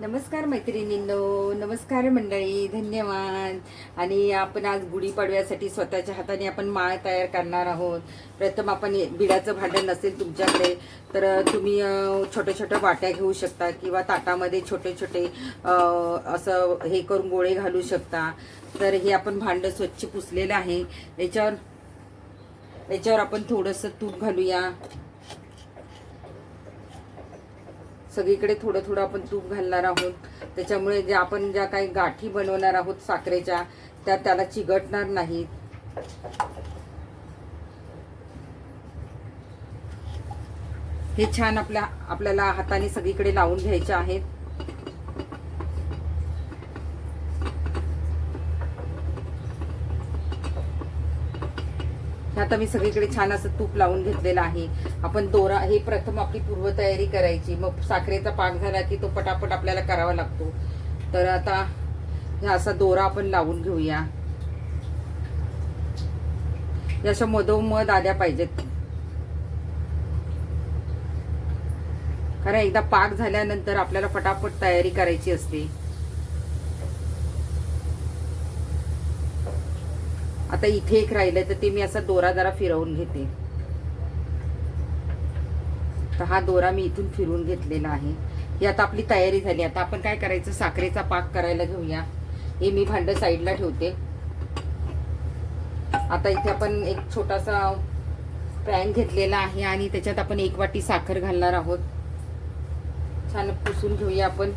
नमस्कार मैत्रिणींनो नमस्कार मंडळी धन्यवाद. आणि आपण आज गुढीपाडव्यासाठी स्वतःच्या हाताने आपण माळ तयार करणार आहोत. प्रथम आपण बिडाचं भांडण नसेल तुमच्याकडे तर तुम्ही छोट्या छोट्या वाट्या घेऊ शकता किंवा ताटामध्ये छोटे छोटे असं हे करून गोळे घालू शकता. तर हे आपण भांडं स्वच्छ पुसलेलं आहे. याच्यावर याच्यावर आपण थोडंसं तूप घालूया. सगळीकडे थोडं थोडं आपण तूप घालणार आहोत. त्याच्यामुळे जे आपण ज्या काही गाठी बनवणार आहोत साखरेच्या त्या त्याला चिगटणार नाहीत. हे छान आपल्या आपल्याला हाताने सगळीकडे लावून घ्यायचे आहेत. आता मी सगळीकडे छान असं तूप लावून घेतलेलं आहे. आपण दोरा हे प्रथम आपली पूर्वतयारी करायची. मग साखरेचा पाक झाला की तो पटापट आपल्याला करावा लागतो. तर आता ह्या असा दोरा आपण लावून घेऊया. अशा मधोमध आल्या पाहिजेत. कारण एकदा पाक झाल्यानंतर आपल्याला फटाफट तयारी करायची असते. आता इथे एक राहिलं तर ते मी असा दोरा जरा फिरवून घेते. तर हा दोरा मी इथून फिरून घेतलेला आहे. ही आता आपली तयारी झाली. आता आपण काय करायचं? साखरेचा पाक करायला घेऊया. हे मी भांड साईडला ठेवते. आता इथे आपण एक छोटासा पॅन घेतलेला आहे आणि त्याच्यात आपण एक वाटी साखर घालणार आहोत. छान पुसून घेऊया आपण.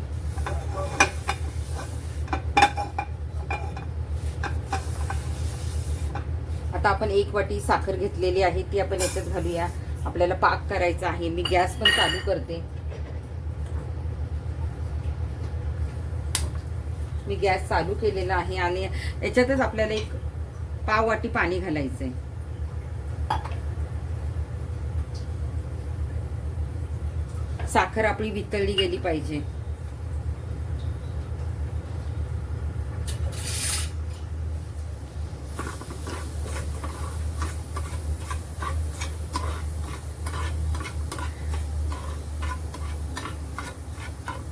आता आपण एक वाटी साखर घेतलेली आहे ती आपण याच्यात घालूया. आपल्याला पाक करायचा आहे. मी गॅस पण चालू करते. मी गॅस चालू केलेला आहे आणि याच्यातच आपल्याला एक पाव वाटी पाणी घालायचंय. साखर आपली वितळली गेली पाहिजे.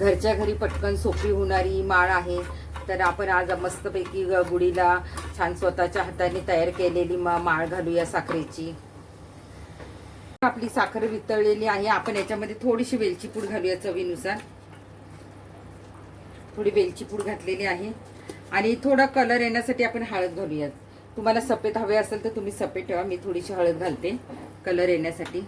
घरच्या घरी पटकन सोपी होणारी माळ आहे. तर आपण आज मस्तपैकी ग- गुढीला छान स्वतःच्या हाताने तयार केलेली माळ घालूया साखरेची. आपली साखर वितळलेली आहे आपण याच्यामध्ये थोडीशी वेलची पूड घालूया चवीनुसार. थोडी वेलची पूड घातलेली आहे. आणि थोडा कलर येण्यासाठी आपण हळद घालूयात. तुम्हाला सफेद हवे असेल तर तुम्ही सफेद ठेवा मी थोडीशी हळद घालते. कलर येण्यासाठी.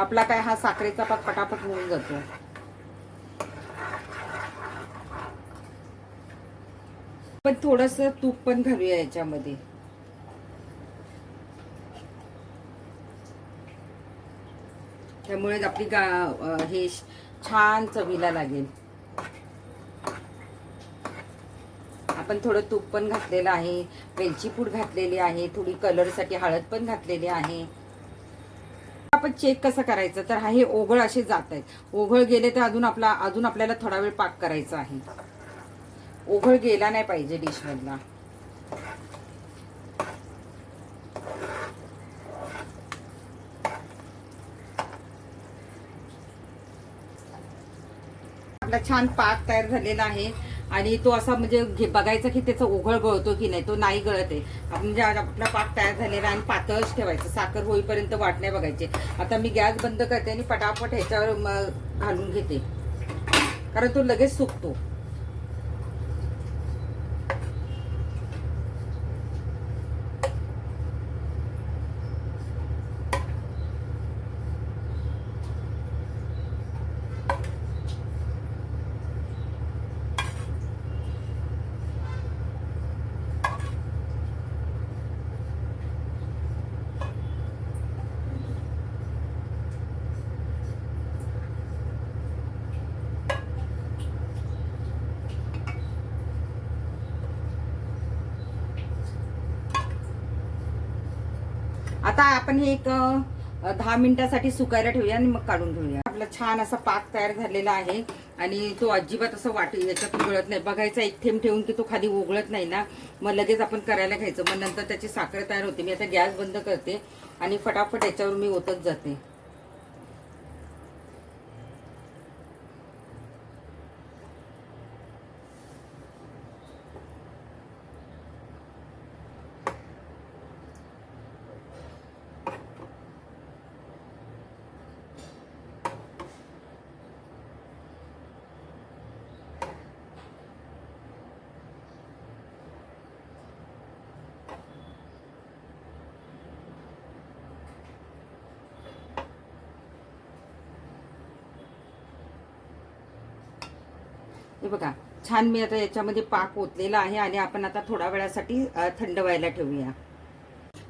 आपला काय हा साखरेचा पाक पटापट होऊन जातो. पण थोडस तूप पण घालूया याच्यामध्ये. त्यामुळे आपली गा हे छान चवीला लागेल. आपण थोडं तूप पण घातलेलं आहे वेलची पूड घातलेली आहे थोडी कलरसाठी हळद पण घातलेली आहे. आपण चेक कसं करायचं? तर हा हे ओघळ असे जात आहेत. ओघळ गेले तर अजून आपला अजून आपल्याला थोडा वेळ पाक करायचा आहे. ओघळ गेला नाही पाहिजे डिश मधला. आपला छान पाक तयार झालेला आहे. आणि तो असा म्हणजे घे- बघायचा की त्याचा ओघळ गळतो की नाही तो नाही गळत आहे. म्हणजे आपला पाक तयार झालेला आहे आणि पातळच ठेवायचं. साखर होईपर्यंत वाट नाही बघायचे. आता मी गॅस बंद करते आणि पटापट ह्याच्यावर घालून घेते. कारण तो लगेच सुकतो. आता आपण हे एक दहा मिनिटासाठी सुकायला ठेवूया आणि मग काढून घेऊया. आपला छान असा पाक तयार झालेला आहे आणि तो अजिबात असं वाट याच्यात उघळत नाही. बघायचा एक थेंब ठेवून की तो खाली उघळत नाही ना मग लगेच आपण करायला घ्यायचं. मग नंतर त्याची साखर तयार होते. मी आता गॅस बंद करते आणि फटाफट याच्यावर मी ओतत जाते. हे बघा छान मी आता याच्यामध्ये पाक ओतलेला आहे आणि आपण आता थोड्या वेळासाठी थंड व्हायला ठेवूया.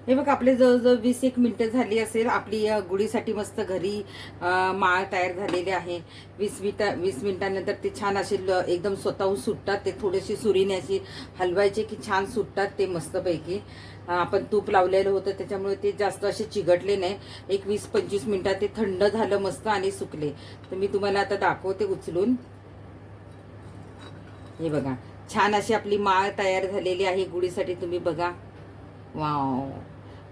हे बघा आपले जवळजवळ वीस एक मिनटं झाली असेल. आपली गुढीसाठी मस्त घरी माळ तयार झालेली आहे. वीस मिनिटा वीस मिनटानंतर ते छान असे ल- एकदम स्वतःहून सुटतात. ते थोडेसे सुरीने अशी हलवायचे की छान सुटतात ते मस्तपैकी. आपण तूप लावलेलं होतं त्याच्यामुळे ते जास्त असे चिघटले नाही. एक वीस पंचवीस मिनटात ते थंड झालं मस्त आणि सुकले. तर मी तुम्हाला आता दाखवते उचलून. हे बघा छान अशी आपली माळ तयार झालेली आहे गुढीसाठी तुम्ही बघा. वाव.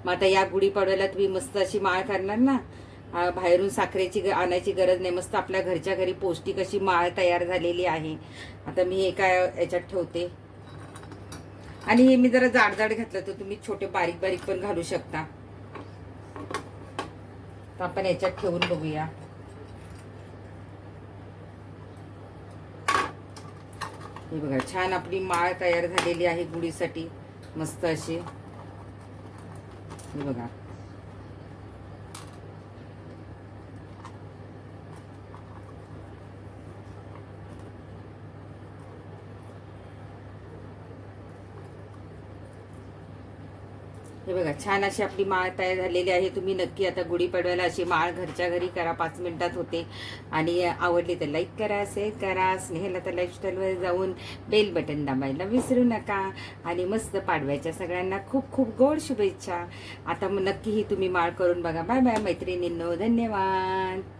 मग आता या गुढीपाडव्याला तुम्ही मस्त अशी माळ करणार ना? बाहेरून साखरेची ग- आणायची गरज नाही मस्त आपल्या घरच्या घरी पौष्टिक अशी माळ तयार झालेली आहे. आता मी एका याच्यात ठेवते? आणि हे मी जरा जाड जाड घातलं तर तुम्ही छोटे बारीक बारीक पण घालू शकता. तर आपण याच्यात ठेवून बघूया. हे बघा छान आपली माळ तयार झालेली आहे गुढीसाठी. मस्त अशी. हे बघा. हे बघा छान अशी आपली माळ तयार झालेली आहे. तुम्ही नक्की आता गुढीपाडव्याला अशी माळ घरच्या घरी करा पाच मिनिटात होते. आणि आवडली तर लाईक करा शेअर करा स्नेहला तर लाईफस्टाईलवर जाऊन बेल बटन दाबायला विसरू नका. आणि मस्त पाडव्याच्या सगळ्यांना खूप खूप गोड शुभेच्छा. आता मग तुम्ही माळ करून बघा. बाय बाय मैत्रिणींनो धन्यवाद.